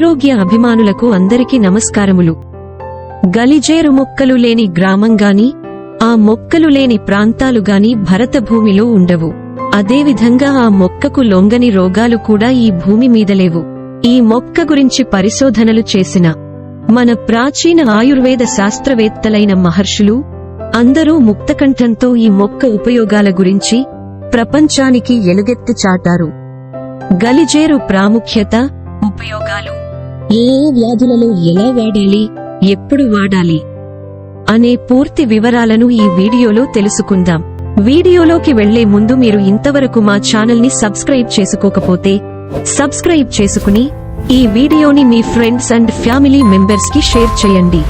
ఆరోగ్య అభిమానులకు అందరికీ నమస్కారములు. గలిజేరు మొక్కలు లేని గ్రామంగాని ఆ మొక్కలు లేని ప్రాంతాలుగాని భరతభూమిలో ఉండవు. అదేవిధంగా ఆ మొక్కకు లొంగని రోగాలు కూడా ఈ భూమి మీద లేవు. ఈ మొక్క గురించి పరిశోధనలు చేసిన మన ప్రాచీన ఆయుర్వేద శాస్త్రవేత్తలైన మహర్షులు అందరూ ముక్తకంఠంతో ఈ మొక్క ఉపయోగాల గురించి ప్రపంచానికి ఎలుగెత్తి చాటారు. గలిజేరు ప్రాముఖ్యత ఉపయోగాలు. ఏ ఏ వ్యాధులలో ఎలా వాడాలి? ఎప్పుడు వాడాలి? అనే పూర్తి వివరాలను ఈ వీడియోలో తెలుసుకుందాం. వీడియోలోకి వెళ్ళే ముందు మీరు ఇంతవరకు మా ఛానల్ని సబ్స్క్రైబ్ చేసుకోకపోతే సబ్స్క్రైబ్ చేసుకుని ఈ వీడియోని మీ ఫ్రెండ్స్ అండ్ ఫ్యామిలీ మెంబర్స్కి షేర్ చేయండి.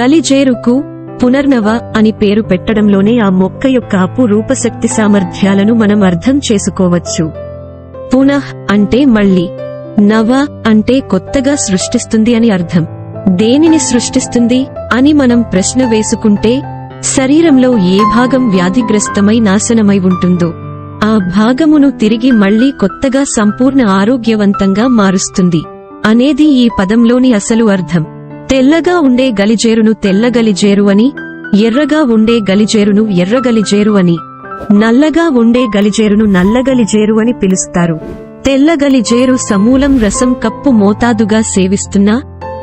గలిజేరుకు పునర్నవ అని పేరు పెట్టడంలోనే ఆ మొక్క యొక్క అపు రూపశక్తి సామర్థ్యాలను మనం అర్థం చేసుకోవచ్చు. పునః అంటే మళ్ళీ. నవ అంటే కొత్తగా సృష్టిస్తుంది అని అర్థం. దేనిని సృష్టిస్తుంది అని మనం ప్రశ్న వేసుకుంటే శరీరంలో ఏ భాగం వ్యాధిగ్రస్తమై నాశనమై ఉంటుందో ఆ భాగమును తిరిగి మళ్ళీ కొత్తగా సంపూర్ణ ఆరోగ్యవంతంగా మారుస్తుంది అనేది ఈ పదంలోని అసలు అర్థం. తెల్లగా ఉండే గలిజేరును తెల్లగలిజేరు అని ఎర్రగా ఉండే గలిజేరును ఎర్రగలిజేరు అని నల్లగా ఉండే గలిజేరును నల్లగలిజేరు అని పిలుస్తారు. తెల్లగలిజేరు సమూలం రసం కప్పు మోతాదుగా సేవిస్తున్నా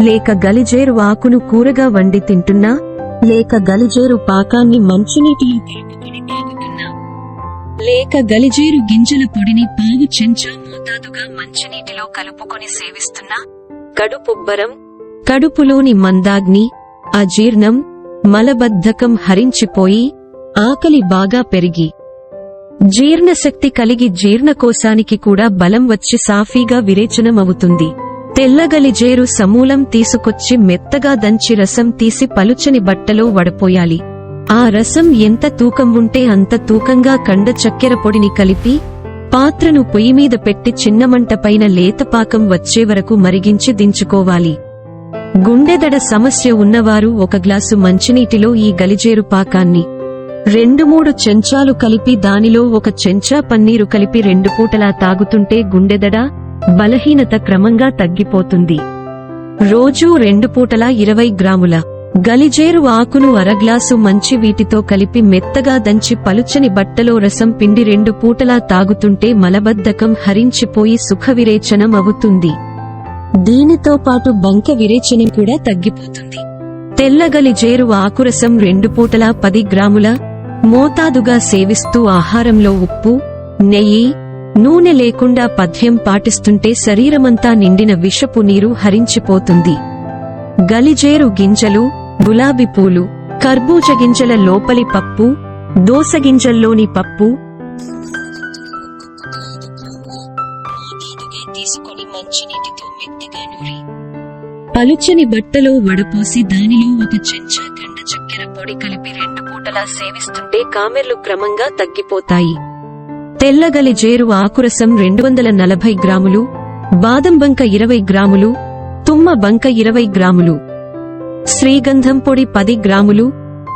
లేక గలిజేరు ఆకును కూరగా వండి తింటున్నా లేక గలిజేరు పాకాన్ని మంచినీటిలో కలుపుకొని తాగుతున్నా లేక గలిజేరు గింజల పొడిని పావు చెంచా మోతాదుగా మంచినీటిలో కలుపుకొని సేవిస్తున్నా కడుపుబ్బరం కడుపులోని మందాగ్ని అజీర్ణం మలబద్ధకం హరించిపోయి ఆకలి బాగా పెరిగి జీర్ణశక్తి కలిగి జీర్ణకోశానికి కూడా బలం వచ్చి సాఫీగా విరేచనమవుతుంది. తెల్లగలిజేరు సమూలం తీసుకొచ్చి మెత్తగా దంచి రసం తీసి పలుచని బట్టలో వడపోయాలి. ఆ రసం ఎంత తూకం ఉంటే అంత తూకంగా కండ చక్కెర పొడిని కలిపి పాత్రను పొయ్యిమీద పెట్టి చిన్నమంట పైన లేతపాకం వచ్చే వరకు మరిగించి దించుకోవాలి. గుండెదడ సమస్య ఉన్నవారు ఒక గ్లాసు మంచినీటిలో ఈ గలిజేరు పాకాన్ని రెండు మూడు చెంచాలు కలిపి దానిలో ఒక చెంచా పన్నీరు కలిపి రెండు పూటలా తాగుతుంటే గుండెదడ బలహీనత క్రమంగా తగ్గిపోతుంది. రోజూ రెండు పూటలా ఇరవై గ్రాముల గలిజేరు ఆకును అరగ్లాసు మంచి వీటితో కలిపి మెత్తగా దంచి పలుచని బట్టలో రసం పిండి రెండు పూటలా తాగుతుంటే మలబద్ధకం హరించిపోయి సుఖవిరేచనం అవుతుంది. దీనితో పాటు బంక విరేచనం కూడా తగ్గిపోతుంది. తెల్లగలి జేరు ఆకురసం రెండు పూటలా పది గ్రాముల మోతాదుగా సేవిస్తూ ఆహారంలో ఉప్పు నెయ్యి నూనె లేకుండా పథ్యం పాటిస్తుంటే శరీరమంతా నిండిన విషపు నీరు హరించిపోతుంది. గలిజేరు గింజలు గులాబీ పూలు కర్బూజ గింజల లోపలి పప్పు దోసగింజల్లోని పప్పు తీసుకొని మంచినీటితో మెత్తగా నూరి. పలుచని బట్టలో వడపోసి దానిలో ఒక చెంచా కండ పొడి కలిపి రెండు పూటలా సేవిస్తుంటే కామెర్లు క్రమంగా తగ్గిపోతాయి. తెల్లగలి జేరు ఆకురసం రెండు వందల నలభై గ్రాములు బాదం బంక ఇరవై గ్రాములు తుమ్మ బంక ఇరవై గ్రాములు శ్రీగంధం పొడి పది గ్రాములు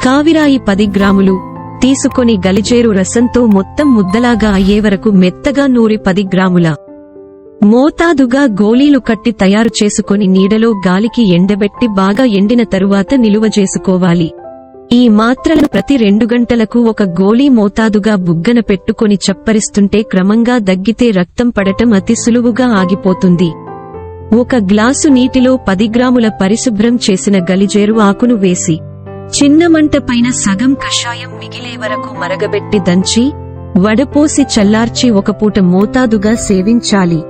కావిరాయి పది గ్రాములు తీసుకొని గలిజేరు రసంతో మొత్తం ముద్దలాగా అయ్యే వరకు మెత్తగా నూరి పది గ్రాముల. మోతాదుగా గోళీలు కట్టి తయారు చేసుకొని నీడలో గాలికి ఎండబెట్టి బాగా ఎండిన తరువాత నిలువ చేసుకోవాలి. ఈ మాత్రలను ప్రతి రెండు గంటలకు ఒక గోళీ మోతాదుగా బుగ్గన పెట్టుకొని చప్పరిస్తుంటే క్రమంగా దగ్గితే రక్తం పడటం అతి సులువుగా ఆగిపోతుంది. ఒక గ్లాసు నీటిలో పది గ్రాముల పరిశుభ్రం చేసిన గలిజేరు ఆకును వేసి చిన్న మంట పైన సగం కషాయం మిగిలే వరకు మరగబెట్టి దంచి వడపోసి చల్లార్చి ఒక పూట మోతాదుగా సేవించాలి.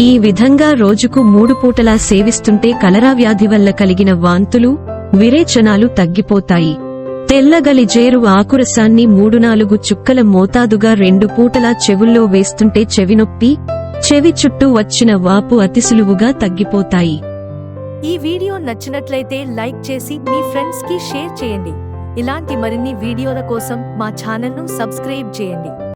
ఈ విధంగా రోజుకు మూడు పూటలా సేవిస్తుంటే కలరా వ్యాధి వల్ల కలిగిన వాంతులు విరేచనాలు తగ్గిపోతాయి. తెల్లగలి జేరు ఆకురసాన్ని మూడు నాలుగు చుక్కల మోతాదుగా రెండు పూటలా చెవుల్లో వేస్తుంటే చెవినొప్పి చెవి చుట్టూ వచ్చిన వాపు అతి సులువుగా తగ్గిపోతాయి. ఈ వీడియో నచ్చినట్లయితే లైక్ చేసి మీ ఫ్రెండ్స్కి షేర్ చేయండి. ఇలాంటి మరిన్ని వీడియోల కోసం మా ఛానల్ను సబ్స్క్రైబ్ చేయండి.